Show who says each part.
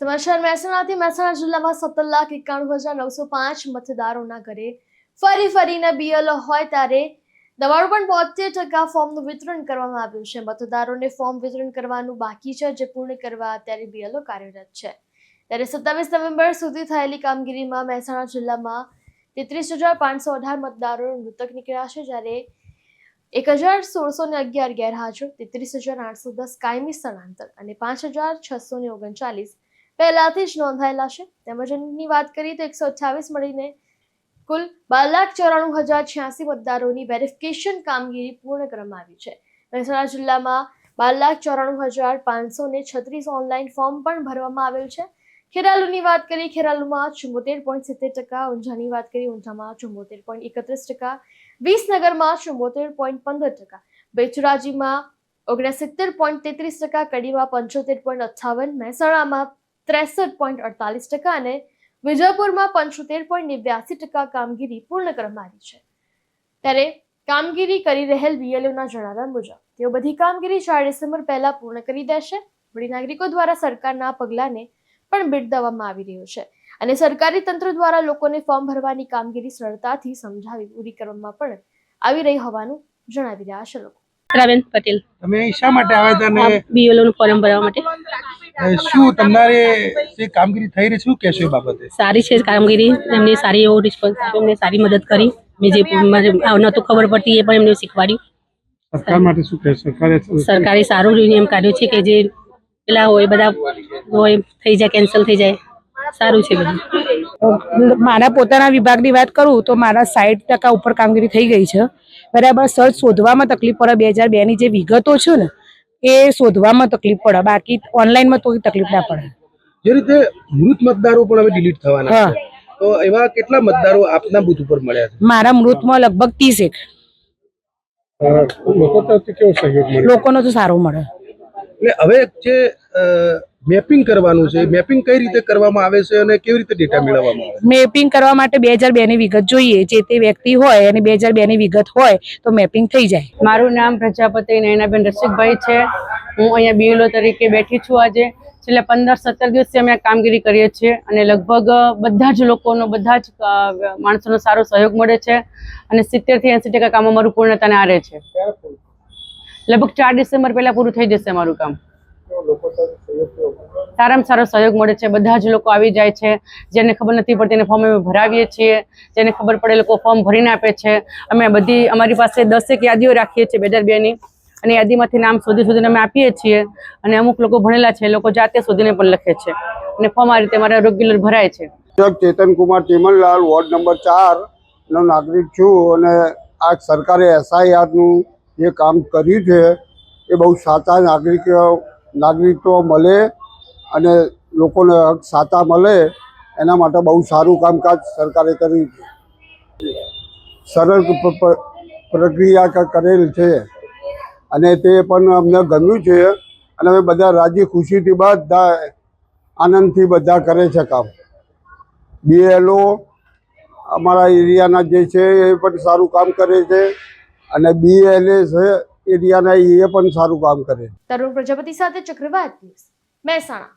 Speaker 1: સમાચાર મહેસાણાથી મહેસાણા જિલ્લામાં સત્તર લાખ એકાણું હજાર નવસો પાંચ મતદારોના ઘરે ફરી ફરીને બીએલઓ હોય ત્યારે દવાડું પણ બોતેર ટકા ફોર્મનું વિતરણ કરવામાં આવ્યું છે. મતદારોને ફોર્મ વિતરણ કરવાનું બાકી છે, જે પૂર્ણ કરવા અત્યારે બીએલઓ કાર્યરત છે. ત્યારે સત્તાવીસ નવેમ્બર સુધી થયેલી કામગીરીમાં મહેસાણા જિલ્લામાં તેત્રીસ હજાર પાંચસો અઢાર મતદારો મૃતક નીકળ્યા છે, જ્યારે એક હજાર સોળસો ને અગિયાર ગેરહાજર, તેત્રીસ હજાર આઠસો દસ કાયમી સ્થળાંતર અને પાંચ હજાર છસો ને ઓગણચાલીસ પહેલાથી જ નોંધાયેલા છે. તેમજ અન્યની વાત કરીએ તો એકસો અઠ્યાવીસ મળીને કુલ બાર લાખ ચોરાણું હજાર છ્યાસી મતદારોની વેરિફિકેશન કામગીરી પૂર્ણ કરવામાં આવી છે. મહેસાણા જિલ્લામાં બાર લાખ ચોરાણું હજાર પાંચસો ને છત્રીસ ઓનલાઈન ફોર્મ પણ ભરવામાં આવેલ છે. ખેરાલુની વાત કરીએ, ખેરાલુમાં ચુંબોતેર પોઈન્ટ સિત્તેર ટકા, ઊંઝાની વાત કરીએ, ઊંઝામાં ચુંબોતેર પોઈન્ટ એકત્રીસ ટકા, વિસનગરમાં ચુંબોતેર પોઈન્ટ પંદર ટકા, બેચરાજીમાં ઓગણસિત્તેર પોઈન્ટ તેત્રીસ ટકા, કડીમાં પંચોતેર પોઈન્ટ અઠ્ઠાવન, મહેસાણામાં ત્રેસઠ પોઈન્ટ અડતાલીસ ટકા અને વિજયપુરમાં પંચોતેર પોઈન્ટ નેવ્યાસી ટકા કામગીરી પૂર્ણ કરવામાં આવી છે. ત્યારે કામગીરી કરી રહેલ બીએલઓના જણાવ્યા મુજબ તેઓ બધી કામગીરી ચાર ડિસેમ્બર પહેલા પૂર્ણ કરી દેશે. વળી નાગરિકો દ્વારા સરકારના પગલાને પણ બિરદાવવામાં આવી રહ્યું છે અને સરકારી તંત્ર દ્વારા લોકોને ફોર્મ ભરવાની કામગીરી સરળતાથી સમજાવી પૂરી કરવામાં પણ આવી રહી હોવાનું જણાવી રહ્યા છે લોકો.
Speaker 2: પટેલ.
Speaker 3: તમે શા માટે આવ્યા હતા
Speaker 2: બીએલઓ નું ફોર્મ ભરવા માટે?
Speaker 3: શું તમારે જે કામગીરી થઈ રહી? છે શું કહેશો બાબતે?
Speaker 2: સારી છે કામગીરી. એમને સારી એવો રિસ્પોન્સ એમને સારી મદદ કરી. મેં જે ન નહોતું ખબર પડતી એ પણ એમને શીખવાડ્યું
Speaker 3: સરકાર માટે શું કહેશો? સરકારે
Speaker 2: સરકારે સારું નિયમ કાઢ્યો છે કે જે પેલા હોય બધા હોય થઈ જાય કેન્સલ થઈ જાય. સારું છે બધું.
Speaker 4: મારા પોતાના વિભાગની વાત કરું તો મારા સાઠ ટકા ઉપર કામગીરી થઈ ગઈ છે. બરાબર સર્ચ શોધવામાં તકલીફ પડે બે હજાર બેની જે વિગતો છે ને એ શોધવામાં તકલીફ પડે. બાકી ઓનલાઈનમાં તો તકલીફ ના પડે.
Speaker 3: જે રીતે મૃત મતદારો પણ હવે ડિલીટ થવાના છે. તો એવા કેટલા મતદારો આપના બૂથ ઉપર મળ્યા છે?
Speaker 4: મારા મૃતમાં લગભગ ત્રીસ એક.
Speaker 3: લોકો તરફથી કેવો સહયોગ મળ્યો?
Speaker 4: લોકોનો તો સારો મળે.
Speaker 3: એટલે હવે જે મેપિંગ કરવાનું છે મેપિંગ કઈ રીતે કરવામાં આવે છે અને કેવી રીતે ડેટા મેળવવામાં આવે
Speaker 4: મેપિંગ કરવા માટે બે હજાર બેની વિગત જોઈએ. જે તે વ્યક્તિ હોય અને બે હજાર બેની વિગત હોય તો મેપિંગ થઈ જાય.
Speaker 5: મારું નામ પ્રજાપતિ નયનાબેન રસિકભાઈ છે. હું અહીંયા બીએલઓ તરીકે બેઠી છું આજે. છેલ્લા પંદર સત્તર દિવસથી અમે આ કામગીરી કરીએ છીએ અને લગભગ બધા જ લોકોનો બધા જ માણસોનો સારો સહયોગ મળે છે અને સિત્તેરથી એંસી ટકા કામ અમારું પૂર્ણતાને આરે છે. લગભગ ચાર ડિસેમ્બર પહેલાં પૂરું થઈ જશે અમારું કામ. સારામાં સારો સહયોગ મળે છે. બધા જ લોકો આવી જાય છે. જેને ખબર નથી પડતી એને ફોર્મ અમે ભરાવીએ છીએ. જેને ખબર પડે એ લોકો ફોર્મ ભરીને આપે છે. અમે બધી અમારી પાસે દસેક યાદીઓ રાખીએ છીએ બે હજાર બેની અને યાદીમાંથી નામ શોધી શોધીને અમે આપીએ છીએ. અને અમુક લોકો ભણેલા છે. એ લોકો જાતે શોધીને પણ લખે છે. અને ફોર્મ આ રીતે મારા રેગ્યુલર ભરાય છે.
Speaker 6: ચેતન કુમાર ચીમનલાલ વોર્ડ નંબર ચાર નો નાગરિક છું. અને આ સરકારે એસઆઈઆરનું જે કામ કર્યું છે એ બહુ સાચા નાગરિક નાગરિકત્વ મળે અને લોકોને હક સાતા મળે, એના માટે બહુ સારું કામકાજ સરકારે કર્યું છે. સરળ પ્રક્રિયા કરેલ છે. અને તે પણ અમને ગમ્યું છે અને અમે બધા રાજી ખુશીથી બધા આનંદથી બધા કરે છે કામ. બીએલઓ અમારા એરિયાના જે છે એ પણ સારું કામ કરે છે અને બીએલએ છે એરિયાના એ પણ સારું કામ કરે.
Speaker 1: તરુણ પ્રજાપતિ સાથે ચક્રવાત મહેસાણા.